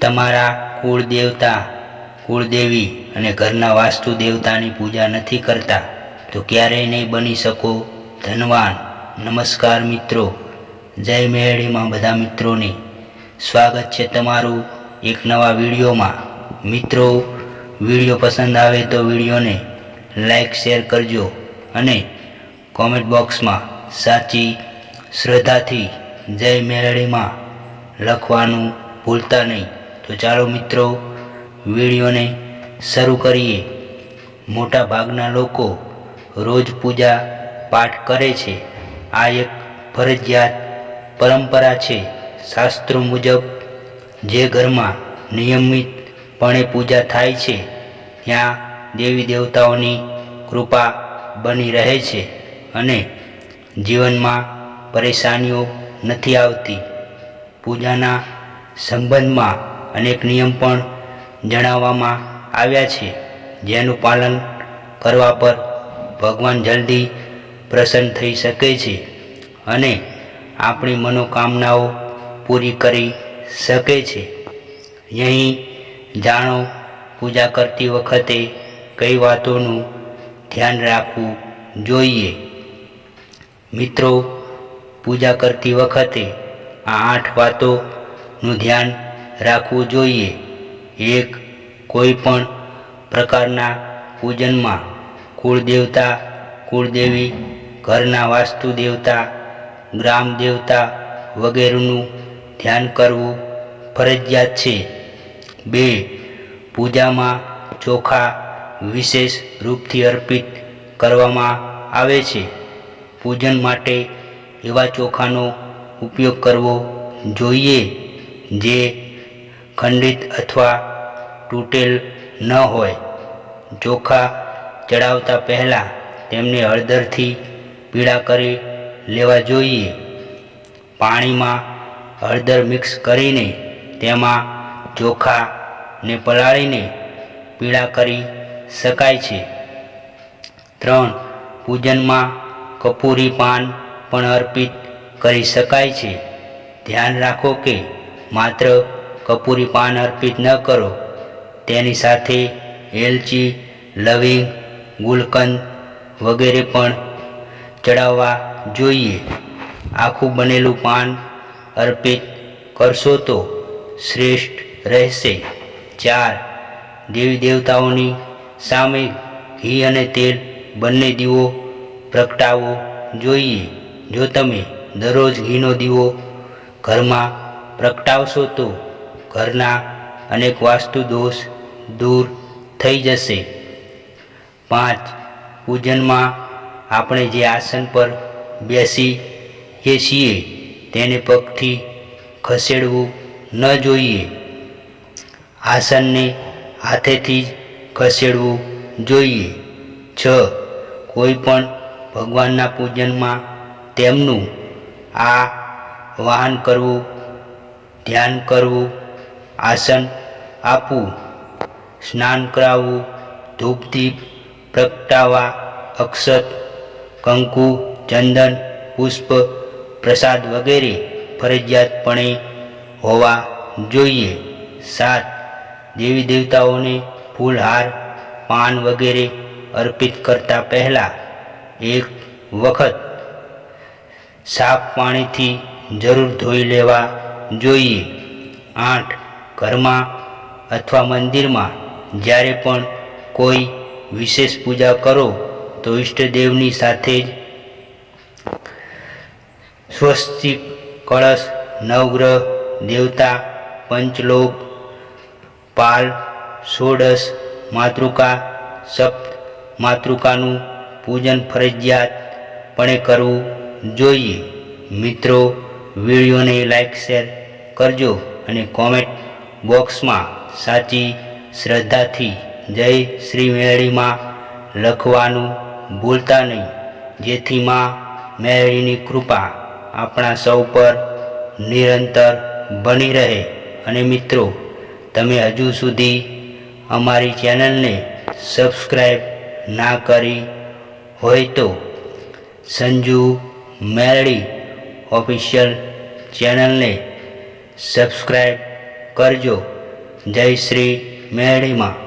તમારા કુળ દેવતા કુળદેવી અને ઘરના વાસ્તુ દેવતાની પૂજા નથી કરતા, તો ક્યારેય નહીં બની શકો? ધનવાન, નમસ્કાર મિત્રો. જય મેળીમાં બધા મિત્રોને. સ્વાગત છે તમારું એક નવા વિડીયોમાં. મિત્રો, વીડિયો પસંદ આવે તો વિડીયોને લાઈક, શેર કરજો અને કોમેન્ટ બોક્સમાં સાચી શ્રદ્ધાથી જય મેળીમાં લખવાનું ભૂલતા નહીં. તો ચાલો મિત્રો, વિડીયોને શરૂ કરીએ. મોટા ભાગના લોકો રોજ પૂજા પાઠ કરે છે. આ એક ફરજિયાત પરંપરા છે. શાસ્ત્રો મુજબ જે ઘરમાં નિયમિતપણે પૂજા થાય છે, ત્યાં દેવી દેવતાઓની કૃપા બની રહે છે અને જીવનમાં પરેશાનીઓ નથી આવતી. પૂજાના સંબંધમાં અનેક નિયમ પણ જણાવવામાં આવ્યા છે, જેનું પાલન કરવા પર ભગવાન જલ્દી પ્રસન્ન થઈ શકે છે અને આપણી મનોકામનાઓ પૂરી કરી શકે છે. અહીં જાણો, પૂજા કરતી વખતે કઈ વાતોનું ધ્યાન રાખવું જોઈએ? મિત્રો, પૂજા કરતી વખતે આ આઠ વાતોનું ધ્યાન રાખવું જોઈએ. એક, કોઈ પણ પ્રકારના પૂજનમાં કુળદેવતા કુળદેવી ઘરના વાસ્તુ દેવતા, ગ્રામ દેવતા વગેરેનું ધ્યાન કરવું ફરજિયાત છે. બે, પૂજામાં ચોખા વિશેષ રૂપથી અર્પિત કરવામાં આવે છે. પૂજન માટે એવા ચોખાનો ઉપયોગ કરવો જોઈએ, જે ખંડિત અથવા તૂટેલ ન હોય. ચોખા ચડાવતા પહેલાં તેમને હળદરથી પીળા કરી લેવા જોઈએ. પાણીમાં હળદર મિક્સ કરીને તેમાં ચોખાને પલાળીને પીળા કરી શકાય છે. ત્રણ, પૂજનમાં કપૂરી પાન પણ અર્પિત કરી શકાય છે. ધ્યાન રાખો કે માત્ર કપૂરી પાન અર્પિત ન કરો. તેની સાથે એલચી, લવિંગ, ગુલકંદ વગેરે પણ ચડાવવા જોઈએ. આખું બનેલું પાન અર્પિત કરશો તો શ્રેષ્ઠ રહેશે. ચાર, દેવી દેવતાઓની સામે ઘી અને તેલ બંને દીવો પ્રગટાવવો જોઈએ. જો તમે દરરોજ ઘીનો દીવો ઘરમાં પ્રગટાવશો તો ઘરના અનેક વાસ્તુ દોષ દૂર થઈ જશે. પાંચ, પૂજનમાં આપણે જે આસન પર બેસીએ છીએ, તેને પગથી ખસેડવું ન જોઈએ. આસનને હાથેથી જ ખસેડવું જોઈએ. છ કોઈ પણ ભગવાનના પૂજનમાં તેમનું આ વાહન કરવું, ધ્યાન કરવું આસન આપવું, સ્નાન કરાવવું ધૂપદીપ પ્રગટાવા અક્ષત, કંકુ, ચંદન, પુષ્પ, પ્રસાદ વગેરે ફરજિયાતપણે હોવા જોઈએ. સાત, દેવી દેવતાઓને ફૂલહાર પાન વગેરે અર્પિત કરતા પહેલાં એક વખત સાફ પાણીથી જરૂર ધોઈ લેવા જોઈએ. આઠ ઘરમાં અથવા મંદિરમાં જ્યારે પણ કોઈ વિશેષ પૂજા કરો, તો ઈષ્ટદેવની સાથે જ સ્વસ્તિક, કળશ, નવગ્રહ, દેવતા, પંચલોક, પાલ, ષોડશ, માતૃકા, સપ્ત, માતૃકાનું પૂજન ફરજિયાતપણે કરવું જોઈએ. મિત્રો, વિડીયોને લાઈક, શેર કરજો અને કોમેન્ટ બોક્સમાં સાચી શ્રદ્ધાથી જય શ્રી મેળીમાં લખવાનું ભૂલતા નહીં. જેથી માં મેળીની કૃપા આપણા સૌ પર નિરંતર બની રહે. અને મિત્રો, તમે હજુ સુધી અમારી ચેનલને સબસ્ક્રાઈબ ના કરી હોય તો સંજુ મેરડી ઓફિશિયલ ચેનલને સબસ્ક્રાઈબ કરજો. જય શ્રી મેળીમાં.